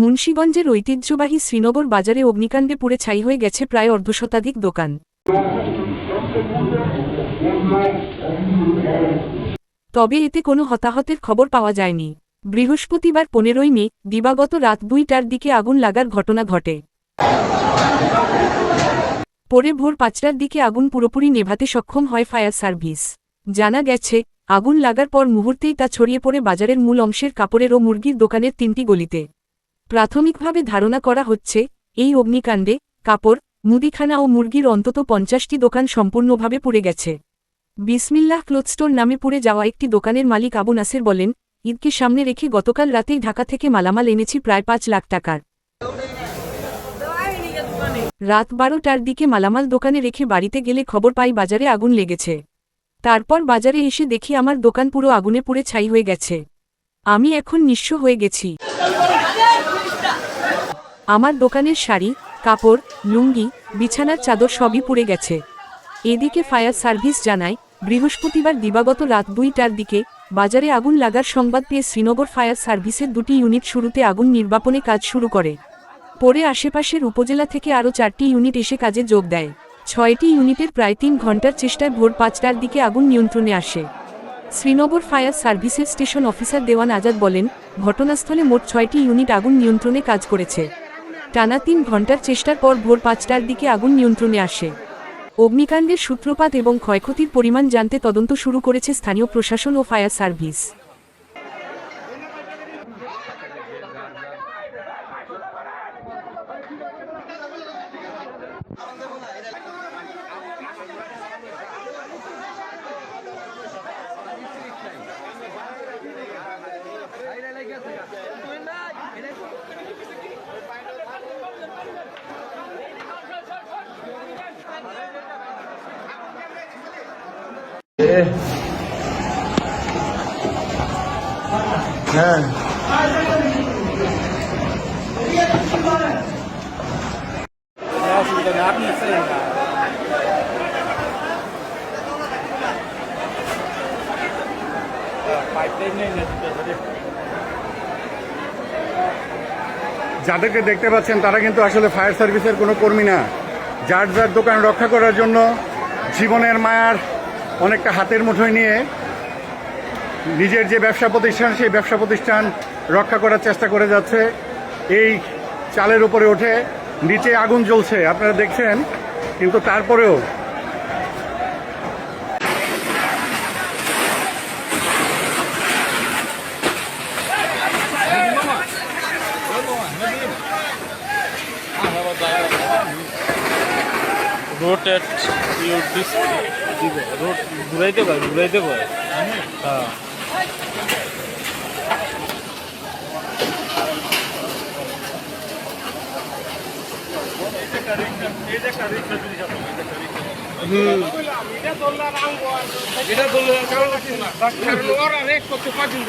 মুন্সীগঞ্জের ঐতিহ্যবাহী শ্রীনগর বাজারে অগ্নিকাণ্ডে পুড়ে ছাই হয়ে গেছে প্রায় অর্ধশতাধিক দোকান। তবে এতে কোনো হতাহতের খবর পাওয়া যায়নি। বৃহস্পতিবার পনেরোই মে, দিবাগত রাত দুইটার দিকে আগুন লাগার ঘটনা ঘটে। পরে ভোর পাঁচটার দিকে আগুন পুরোপুরি নেভাতে সক্ষম হয় ফায়ার সার্ভিস। জানা গেছে, আগুন লাগার পর মুহূর্তেই তা ছড়িয়ে পড়ে বাজারের মূল অংশের কাপড়ের ও মুরগির দোকানের তিনটি গলিতে। প্রাথমিকভাবে ধারণা করা হচ্ছে, এই অগ্নিকাণ্ডে কাপড়, মুদিখানা ও মুরগির অন্তত পঞ্চাশটি দোকান সম্পূর্ণভাবে পুড়ে গেছে। বিসমিল্লাহ ক্লোথস্টোর নামে পুড়ে যাওয়া একটি দোকানের মালিক আবু নাসের বলেন, ঈদকে সামনে রেখে গতকাল রাতেই ঢাকা থেকে মালামাল এনেছি প্রায় পাঁচ লাখ টাকার। রাত বারোটার দিকে মালামাল দোকানে রেখে বাড়িতে গেলে খবর পাই বাজারে আগুন লেগেছে। তারপর বাজারে এসে দেখি আমার দোকান পুরো আগুনে পুড়ে ছাই হয়ে গেছে। আমি এখন নিঃস্ব হয়ে গেছি। আমার দোকানের শাড়ি, কাপড়, লুঙ্গি, বিছানার চাদর সবই পুড়ে গেছে। এদিকে ফায়ার সার্ভিস জানায়, বৃহস্পতিবার দিবাগত রাত দুইটার দিকে বাজারে আগুন লাগার সংবাদ পেয়ে শ্রীনগর ফায়ার সার্ভিসের দুটি ইউনিট শুরুতে আগুন নির্বাপনে কাজ শুরু করে। পরে আশেপাশের উপজেলা থেকে আরও চারটি ইউনিট এসে কাজে যোগ দেয়। ছয়টি ইউনিটের প্রায় তিন ঘণ্টার চেষ্টায় ভোর পাঁচটার দিকে আগুন নিয়ন্ত্রণে আসে। শ্রীনগর ফায়ার সার্ভিসের স্টেশন অফিসার দেওয়ান আজাদ বলেন, ঘটনাস্থলে মোট ছয়টি ইউনিট আগুন নিয়ন্ত্রণে কাজ করেছে। টানা তিন ঘণ্টার চেষ্টার পর ভোর পাঁচটার দিকে আগুন নিয়ন্ত্রণে আসে। অগ্নিকাণ্ডের সূত্রপাত এবং ক্ষয়ক্ষতির পরিমাণ জানতে তদন্ত শুরু করেছে স্থানীয় প্রশাসন ও ফায়ার সার্ভিস। নেই যাদেরকে দেখতে পাচ্ছেন, তারা কিন্তু আসলে ফায়ার সার্ভিসের কোনো কর্মী না। যার যার দোকান রক্ষা করার জন্য জীবনের মায়ার অনেকটা হাতের মুঠোয় নিয়ে নিজের যে ব্যবসা প্রতিষ্ঠান, সেই ব্যবসা প্রতিষ্ঠান রক্ষা করার চেষ্টা করে যাচ্ছে। এই চালের উপরে ওঠে, নিচে আগুন জ্বলছে, আপনারা দেখছেন, কিন্তু তারপরেও ইউর ডিস দিবে রোড ঘুরাইতে পারে ঘুরাইতে পারে হ্যাঁ। এটা বললে কারণ করতে পারছেন